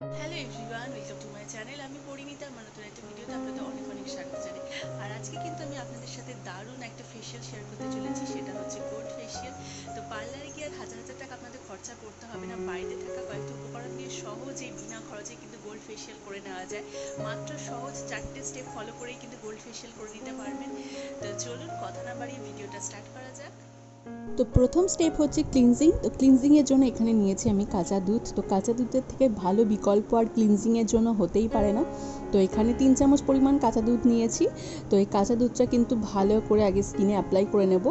Hello everyone welcome to my channel আমি পরিণীতা আমার একটা ভিডিওতে আপনাদের অনেক অনেক স্বাগত জানাই। আর আজকে কিন্তু আমি আপনাদের সাথে দারুণ একটা ফেশিয়াল শেয়ার করতে চলেছি, সেটা হচ্ছে গোল্ড ফেশিয়াল তো পার্লারে গিয়ে আর হাজার হাজার টাকা আপনাদের খরচা করতে হবে না বাড়িতে থাকা কয়েকটি উপকরণ দিয়ে সহজেই বিনা খরচে কিন্তু গোল্ড ফেশিয়াল করে নেওয়া যায়। মাত্র সহজ চারটে স্টেপ ফলো করেই কিন্তু গোল্ড ফেশিয়াল করে নিতে পারবেন। তো চলুন, কথা না বাড়িয়ে ভিডিওটা স্টার্ট করা যাক। তো প্রথম স্টেপ হচ্ছে ক্লিনজিং তো ক্লিনজিংয়ের জন্য এখানে নিয়েছি আমি কাঁচা দুধ। তো কাঁচা দুধের থেকে ভালো বিকল্প আর ক্লিনজিংয়ের জন্য হতেই পারে না। তো এখানে তিন চামচ পরিমাণ কাঁচা দুধ নিয়েছি। তো এই কাঁচা দুধটা কিন্তু ভালো করে আগে স্কিনে অ্যাপ্লাই করে নেব।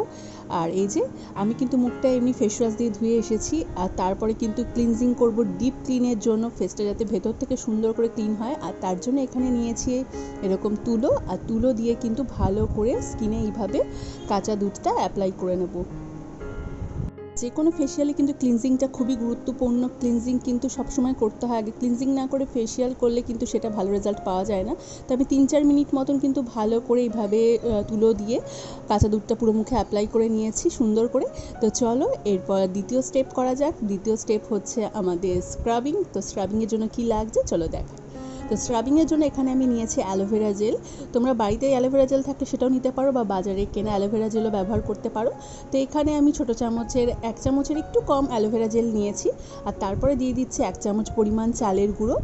আর এই যে, আমি কিন্তু মুখটা এমনি ফেস ওয়াশ দিয়ে ধুয়ে এসেছি। আর তারপরে কিন্তু ক্লিনজিং করব ডিপ ক্লিনের জন্য। ফেসটা যাতে ভেতর থেকে সুন্দর করে ক্লিন হয়। আর তার জন্য এখানে নিয়েছি এরকম তুলো। আর তুলো দিয়ে কিন্তু ভালো করে স্কিনে এইভাবে কাঁচা দুধটা অ্যাপ্লাই করে নেব। যে কোনো ফেশিয়ালে কিন্তু ক্লিনজিংটা খুবই গুরুত্বপূর্ণ। ক্লিনজিং কিন্তু সবসময় করতে হয়। আগে ক্লিনজিং না করে ফেশিয়াল করলে কিন্তু সেটা ভালো রেজাল্ট পাওয়া যায় না। তো আমি তিন চার মিনিট মতন কিন্তু ভালো করে এইভাবে তুলো দিয়ে কাঁচা দুধটা পুরো মুখে অ্যাপ্লাই করে নিয়েছি সুন্দর করে। তো চলো, এরপর দ্বিতীয় স্টেপ করা যাক। দ্বিতীয় স্টেপ হচ্ছে আমাদের স্ক্রাবিং তো স্ক্রাবিংয়ের জন্য কি লাগছে? চলো দেখা তো স্ক্রাবিংয়ের জন্য এখানে আমি নিয়েছি অ্যালোভেরা জেল তোমরা বাড়িতে অ্যালোভেরা জেল থাকলে সেটাও নিতে পারো বা বাজারে কেনা অ্যালোভেরা জেলও ব্যবহার করতে পারো। তো এখানে আমি ছোটো চামচের, এক চামচের একটু কম অ্যালোভেরা জেল নিয়েছি। আর তারপরে দিয়ে দিচ্ছি এক চামচ পরিমাণ চালের গুঁড়ো।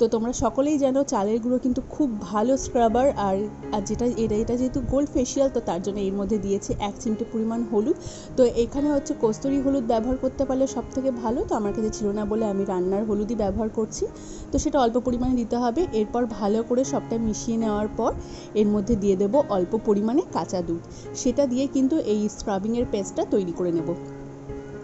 তো তোমরা সকলেই জানো চালের গুঁড়ো কিন্তু খুব ভালো স্ক্রাবার আর আর যেটা, এটা এটা যেহেতু গোল্ড ফেশিয়াল তো তার জন্য এর মধ্যে দিয়েছে এক চিমটে পরিমাণ হলুদ। তো এখানে হচ্ছে কস্তুরি হলুদ ব্যবহার করতে পারলে সব থেকে ভালো। তো আমার কাছে ছিল না বলে আমি রান্নার হলুদই ব্যবহার করছি। তো সেটা অল্প পরিমাণে দিতে হবে। এরপর ভালো করে সবটা মিশিয়ে নেওয়ার পর এর মধ্যে দিয়ে দেবো অল্প পরিমাণে কাঁচা দুধ। সেটা দিয়ে কিন্তু এই স্ক্রাবিংয়ের পেস্টটা তৈরি করে নেব।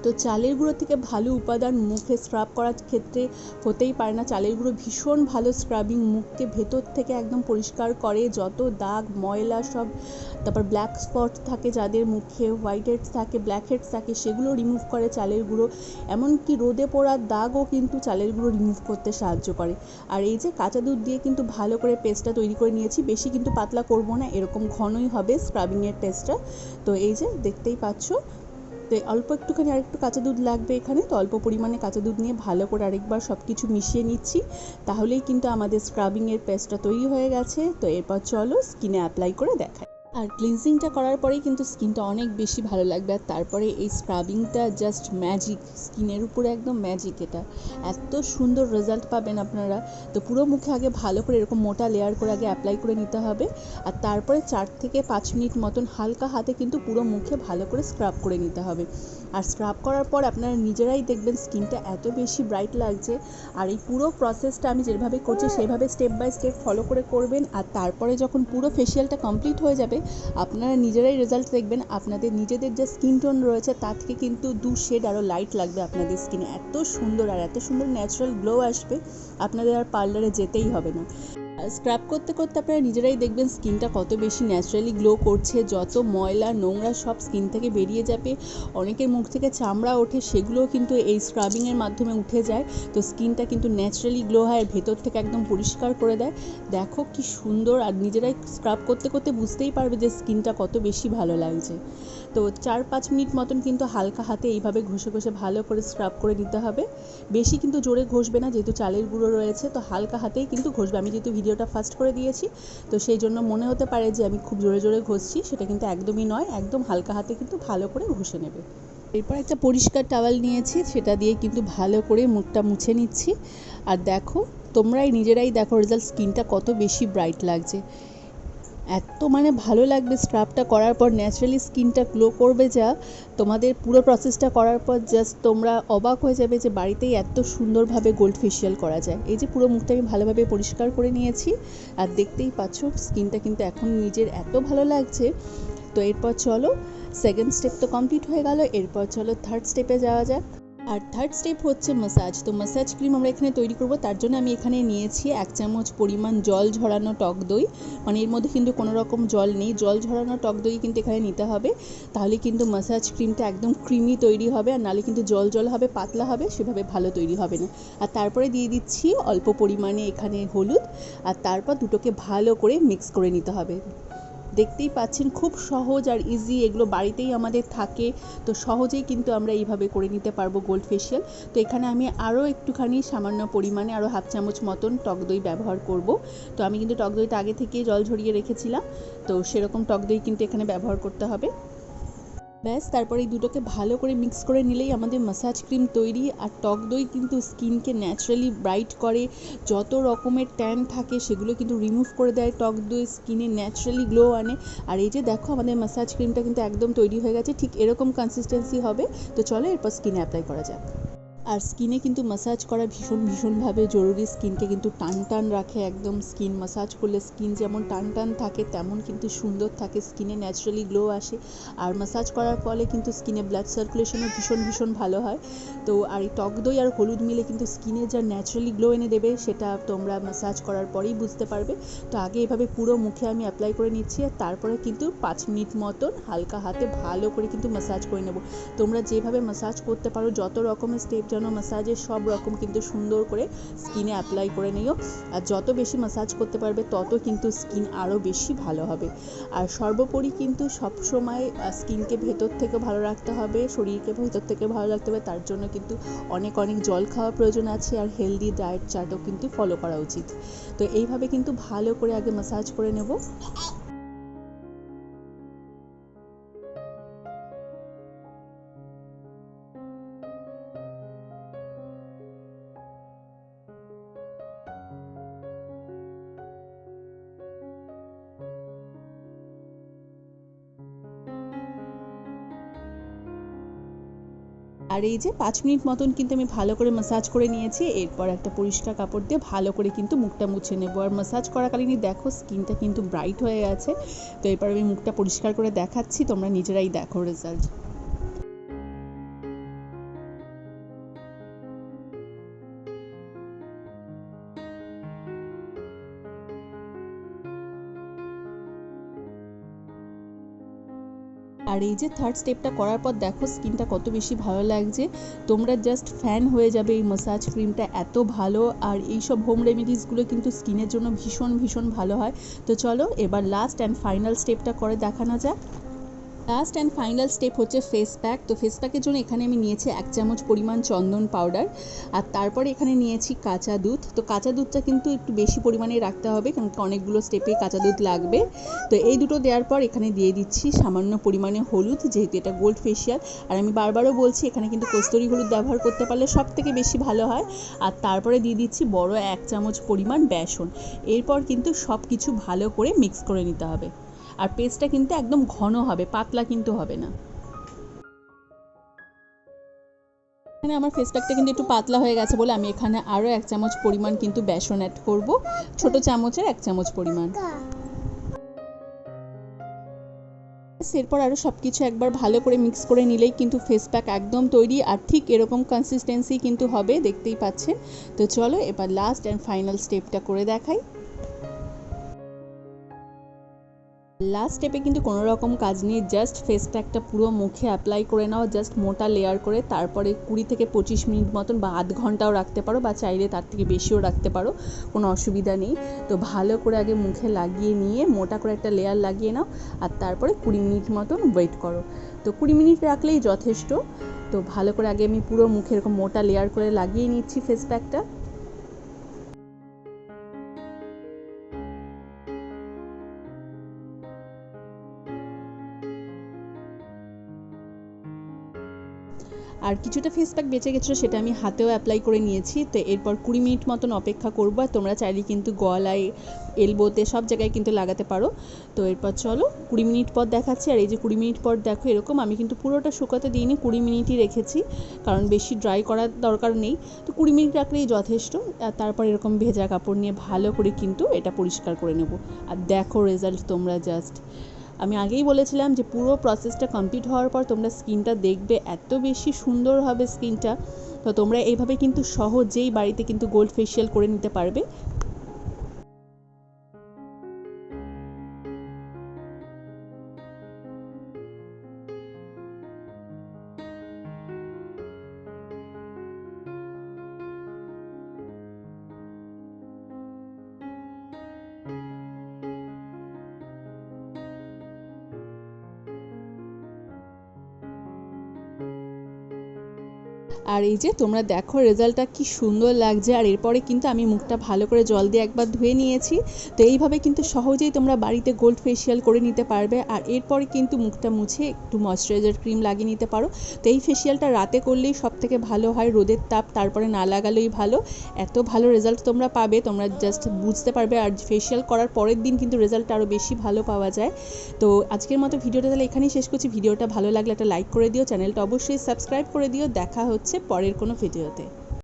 তো চালের গুঁড়ো থেকে ভালো উপাদান মুখে স্ক্রাব করার ক্ষেত্রে হতেই পারে না। চালের গুঁড়ো ভীষণ ভালো স্ক্রাবিং মুখকে ভেতর থেকে একদম পরিষ্কার করে। যত দাগ, ময়লা সব, তারপর ব্ল্যাক স্পট থাকে যাদের মুখে হোয়াইট হেডস থাকে ব্ল্যাক হেডস থাকে, সেগুলো রিমুভ করে চালের গুঁড়ো। এমনকি রোদে পড়ার দাগও কিন্তু চালের গুঁড়ো রিমুভ করতে সাহায্য করে। আর এই যে কাঁচা দুধ দিয়ে কিন্তু ভালো করে পেস্টটা তৈরি করে নিয়েছি, বেশি কিন্তু পাতলা করব না, এরকম ঘনই হবে স্ক্রাবিংয়ের পেস্টটা তো এই যে দেখতেই পাচ্ছ তো অল্প একটুখানি আরেকটু কাঁচা দুধ লাগবে এখানে, তো অল্প পরিমাণে কাঁচা দুধ নিয়ে ভালো করে আরেকবার সব কিছু মিশিয়ে নিচ্ছি। তাহলেই কিন্তু আমাদের স্ক্রাবিংয়ের পেস্টটা তৈরি হয়ে গেছে। তো এরপর চলো স্কিনে অ্যাপ্লাই করে দেখাই। আর ক্লিনজিংটা করার পরেই কিন্তু স্কিনটা অনেক বেশি ভালো লাগবে। আর তারপরে এই স্ক্রাবিংটা জাস্ট ম্যাজিক স্কিনের উপরে একদম ম্যাজিক এটা। এত সুন্দর রেজাল্ট পাবেন আপনারা। তো পুরো মুখে আগে ভালো করে এরকম মোটা লেয়ার করে আগে অ্যাপ্লাই করে নিতে হবে। আর তারপরে চার থেকে পাঁচ মিনিট মতন হালকা হাতে কিন্তু পুরো মুখে ভালো করে স্ক্রাব করে নিতে হবে। আর স্ক্রাব করার পর আপনারা নিজেরাই দেখবেন স্কিনটা এত বেশি ব্রাইট লাগছে। আর এই পুরো প্রসেসটা আমি যেভাবে করছি, সেভাবে স্টেপ বাই স্টেপ ফলো করে করবেন। আর তারপরে যখন পুরো ফেশিয়ালটা কমপ্লিট হয়ে যাবে আপনারা নিজেরাই রেজাল্ট দেখবেন, আপনাদের নিজেদের যে স্কিন টোন রয়েছে, তার থেকে কিন্তু দু শেড আরও লাইট লাগবে আপনাদের স্কিনে এত সুন্দর আর এত সুন্দর ন্যাচারাল গ্লো আসবে, আপনাদের আর পার্লারে যেতেই হবে না। স্ক্রাব করতে করতে আপনারা নিজেরাই দেখবেন স্কিনটা কত বেশি ন্যাচারালি গ্লো করছে, যত ময়লা, নোংরা সব স্কিন থেকে বেরিয়ে যাবে। অনেকের মুখ থেকে চামড়া ওঠে, সেগুলোও কিন্তু এই স্ক্রাবিংয়ের মাধ্যমে উঠে যায়। তো স্কিনটা কিন্তু ন্যাচারালি গ্লো হয় ভেতর থেকে একদম পরিষ্কার করে দেয়। দেখো কি সুন্দর, আর নিজেরাই স্ক্রাব করতে করতে বুঝতেই পারবে যে স্কিনটা কত বেশি ভালো লাগছে। তো চার পাঁচ মিনিট মতন কিন্তু হালকা হাতে এইভাবে ঘষে ঘষে ভালো করে স্ক্রাব করে নিতে হবে। বেশি কিন্তু জোরে ঘষবে না, যেহেতু চালের গুঁড়ো রয়েছে, তো হালকা হাতেই কিন্তু ঘষবে। আমি যেহেতু ভিডিওটা ফাস্ট করে দিয়েছি। তো সেই জন্য মনে হতে পারে যে আমি খুব জোরে জোরে ঘষছি, সেটা কিন্তু একদমই নয়, একদম হালকা হাতে কিন্তু ভালো করে ঘষে নেবে। এরপর একটা পরিষ্কার টাওয়াল নিয়েছি, সেটা দিয়ে কিন্তু ভালো করে মুখটা মুছে নিচ্ছি। আর দেখো, তোমরাই নিজেরাই দেখো রেজাল্ট, স্কিনটা কত বেশি ব্রাইট লাগছে। এত মানে ভালো লাগবে স্ক্রাবটা করার পর ন্যাচারালি স্কিনটা গ্লো করবে যা, তোমাদের পুরো প্রসেসটা করার পর জাস্ট তোমরা অবাক হয়ে যাবে যে বাড়িতেই এত সুন্দরভাবে গোল্ড ফেশিয়াল করা যায়। এই যে পুরো মুখটা আমি ভালোভাবে পরিষ্কার করে নিয়েছি, আর দেখতেই পাচ্ছ স্কিনটা কিন্তু এখন নিজের এত ভালো লাগছে। তো এরপর চলো সেকেন্ড স্টেপ তো কমপ্লিট হয়ে গেল, এরপর চলো থার্ড স্টেপে যাওয়া যাক। আর থার্ড স্টেপ হচ্ছে মাসাজ তো মাসাজ ক্রিম আমরা এখানে তৈরি করব। তার জন্য আমি এখানে নিয়েছি এক চামচ পরিমাণ জল ঝরানো টক দই। মানে এর মধ্যে কিন্তু কোনো রকম জল নেই। জল ঝরানো টক দই কিন্তু এখানে নিতে হবে। তাহলে কিন্তু মাসাজ ক্রিমটা একদম ক্রিমি তৈরি হবে। আর নাহলে কিন্তু জল জল হবে, পাতলা হবে, সেভাবে ভালো তৈরি হবে না। আর তারপরে দিয়ে দিচ্ছি অল্প পরিমাণে এখানে হলুদ। আর তারপর দুটোকে ভালো করে মিক্স করে নিতে হবে। দেখতেই পাচ্ছেন খুব সহজ আর ইজি এগুলো বাড়িতেই আমাদের থাকে। তো সহজেই কিন্তু আমরা এইভাবে করে নিতে পারব গোল্ড ফেশিয়াল তো এখানে আমি আরও একটুখানি সামান্য পরিমাণে আরও হাফ চামচ মতন টক দই ব্যবহার করব। তো আমি কিন্তু টক দইটা আগে থেকেই জল ঝরিয়ে রেখেছিলাম। তো সেরকম টক দই কিন্তু এখানে ব্যবহার করতে হবে। ব্যাস, তারপরে এই দুটোকে ভালো করে মিক্স করে নিলেই আমাদের মাসাজ ক্রিম তৈরি আর টক দই কিন্তু স্কিনকে ন্যাচারালি ব্রাইট করে। যত রকমের ট্যান থাকে সেগুলো কিন্তু রিমুভ করে দেয় টক দই, স্কিনে ন্যাচারালি গ্লো আনে। আর এই যে দেখো আমাদের মাসাজ ক্রিমটা কিন্তু একদম তৈরি হয়ে গেছে, ঠিক এরকম কনসিস্টেন্সি হবে। তো চলো এরপর স্কিনে অ্যাপ্লাই করা যাক। আর স্কিনে কিন্তু মাসাজ করা ভীষণ, ভীষণভাবে জরুরি। স্কিনকে কিন্তু টান টান রাখে একদম। স্কিন মাসাজ করলে স্কিন যেমন টান টান থাকে, তেমন কিন্তু সুন্দর থাকে। স্কিনে ন্যাচারালি গ্লো আসে। আর মাসাজ করার ফলে কিন্তু স্কিনে ব্লাড সার্কুলেশনও ভীষণ ভীষণ ভালো হয়। তো আর এই টক দই আর হলুদ মিলে কিন্তু স্কিনে যা ন্যাচারালি গ্লো এনে দেবে, সেটা তোমরা মাসাজ করার পরেই বুঝতে পারবে। তো আগে এভাবে পুরো মুখে আমি অ্যাপ্লাই করে নিচ্ছি আর তারপরে কিন্তু পাঁচ মিনিট মতন হালকা হাতে ভালো করে কিন্তু মাসাজ করে নেব। তোমরা যেভাবে মাসাজ করতে পারো, যত রকমের স্টেপ যেন মাসাজে সব রকম কিন্তু সুন্দর করে স্কিনে অ্যাপ্লাই করে নিও। আর যত বেশি মাসাজ করতে পারবে, তত কিন্তু স্কিন আরও বেশি ভালো হবে। আর সর্বোপরি কিন্তু সবসময় স্কিনকে ভেতর থেকে ভালো রাখতে হবে, শরীরকে ভেতর থেকে ভালো রাখতে হবে। তার জন্য কিন্তু অনেক অনেক জল খাওয়া প্রয়োজন আছে আর হেলদি ডায়েট চার্টও কিন্তু ফলো করা উচিত। তো এইভাবে কিন্তু ভালো করে আগে মাসাজ করে নেব। আর এই যে পাঁচ মিনিট মতন কিন্তু আমি ভালো করে মাসাজ করে নিয়েছি, এরপর একটা পরিষ্কার কাপড় দিয়ে ভালো করে কিন্তু মুখটা মুছে নেব। আর মাসাজ করাকালীনই দেখো স্কিনটা কিন্তু ব্রাইট হয়ে গেছে। তো এরপর আমি মুখটা পরিষ্কার করে দেখাচ্ছি, তোমরা নিজেরাই দেখো রেজাল্ট আর এই যে থার্ড স্টেপটা করার পর দেখো স্কিনটা কত বেশি ভালো লাগছে। তোমরা জাস্ট ফ্যান হয়ে যাবে এই মাসাজ ক্রিমটা এত ভালো আর এই সব হোম রেমেডিসগুলো কিন্তু স্কিনের জন্য ভীষণ ভীষণ ভালো হয়। তো চলো এবার লাস্ট অ্যান্ড ফাইনাল স্টেপটা করে দেখানো যাক। লাস্ট অ্যান্ড ফাইনাল স্টেপ হচ্ছে ফেস প্যাক তো ফেস প্যাকের জন্য এখানে আমি নিয়েছি এক চামচ পরিমাণ চন্দন পাউডার আর তারপরে এখানে নিয়েছি কাঁচা দুধ। তো কাঁচা দুধটা কিন্তু একটু বেশি পরিমাণে রাখতে হবে, কারণ অনেকগুলো স্টেপে কাঁচা দুধ লাগবে। তো এই দুটো দেওয়ার পর এখানে দিয়ে দিচ্ছি সামান্য পরিমাণে হলুদ, যেহেতু এটা গোল্ড ফেশিয়াল আর আমি বারবারও বলছি, এখানে কিন্তু কস্তুরি হলুদ ব্যবহার করতে পারলে সব থেকে বেশি ভালো হয়। আর তারপরে দিয়ে দিচ্ছি বড় এক চামচ পরিমাণ বেসন। এরপর কিন্তু সব কিছু ভালো করে মিক্স করে নিতে হবে। আর পেস্টটা কিন্তু একদম ঘন হবে, পাতলা কিন্তু হবে না। এখানে আমার ফেস প্যাকটা কিন্তু একটু পাতলা হয়ে গেছে বলে আমি এখানে আরও এক চামচ পরিমাণ কিন্তু বেসন অ্যাড করব। ছোট চামচের এক চামচ পরিমাণ। এরপর আরও সব কিছু একবার ভালো করে মিক্স করে নিলেই কিন্তু ফেস প্যাক একদম তৈরি আর ঠিক এরকম কনসিস্টেন্সি কিন্তু হবে, দেখতেই পাচ্ছেন। তো চলো এবার লাস্ট অ্যান্ড ফাইনাল স্টেপটা করে দেখাই। লাস্ট স্টেপে কিন্তু কোনো রকম কাজ নেই জাস্ট ফেস প্যাকটা পুরো মুখে অ্যাপ্লাই করে নাও জাস্ট মোটা লেয়ার করে, তারপরে কুড়ি থেকে পঁচিশ মিনিট মতন বা আধ ঘন্টাও রাখতে পারো বা চাইলে তার থেকে বেশিও রাখতে পারো, কোনো অসুবিধা নেই। তো ভালো করে আগে মুখে লাগিয়ে নিয়ে মোটা করে একটা লেয়ার লাগিয়ে নাও আর তারপরে কুড়ি মিনিট মতন ওয়েট করো। তো কুড়ি মিনিট রাখলেই যথেষ্ট। তো ভালো করে আগে আমি পুরো মুখে এরকম মোটা লেয়ার করে লাগিয়ে নিচ্ছি ফেস প্যাকটা আর কিছুটা ফেস প্যাক বেঁচে গেছিল সেটা আমি হাতেও অ্যাপ্লাই করে নিয়েছি। তো এরপর কুড়ি মিনিট মতন অপেক্ষা করব আর তোমরা চাইলে কিন্তু গলায় এলবোতে সব জায়গায় কিন্তু লাগাতে পারো। তো এরপর চলো, কুড়ি মিনিট পর দেখাচ্ছি। আর এই যে কুড়ি মিনিট পর দেখো এরকম, আমি কিন্তু পুরোটা শুকাতে দিইনি, কুড়ি মিনিটই রেখেছি। কারণ বেশি ড্রাই করার দরকার নেই। তো কুড়ি মিনিট রাখলেই যথেষ্ট। আর তারপর এরকম ভেজা কাপড় নিয়ে ভালো করে কিন্তু এটা পরিষ্কার করে নেব। আর দেখো রেজাল্ট তোমরা জাস্ট আমি আগেই বলেছিলাম যে পুরো প্রসেসটা কমপ্লিট হওয়ার পর তোমরা স্কিনটা দেখবে, এত বেশি সুন্দর হবে স্কিনটা তো তোমরা এইভাবে কিন্তু সহজেই বাড়িতে কিন্তু গোল্ড ফেশিয়াল করে নিতে পারবে। আর এই যে তোমরা দেখো রেজাল্টটা কি সুন্দর লাগছে, আর এরপরে কিন্তু আমি মুখটা ভালো করে জল দিয়ে একবার ধুয়ে নিয়েছি। তো এইভাবে কিন্তু সহজেই তোমরা বাড়িতে গোল্ড ফেসিয়াল করে নিতে পারবে, আর এরপরে কিন্তু মুখটা মুছে একটু ময়শ্চারাইজার ক্রিম লাগিয়ে নিতে পারো। তো এই ফেসিয়ালটা রাতে করলেই সব থেকে ভালো হয়, রোদের তাপ, তারপরে না লাগালেই ভালো। এত ভালো রেজাল্ট তোমরা পাবে, তোমরা জাস্ট বুঝতে পারবে, আর ফেসিয়াল করার পরের দিন কিন্তু রেজাল্ট আরও বেশি ভালো পাওয়া যায়। তো আজকের মতো ভিডিওটা তাহলে এখানেই শেষ করছি। ভিডিওটা ভালো লাগলে একটা লাইক করে দিও, চ্যানেলটা অবশ্যই সাবস্ক্রাইব করে দিও। দেখা হচ্ছে পরের কোনো ভিডিওতে।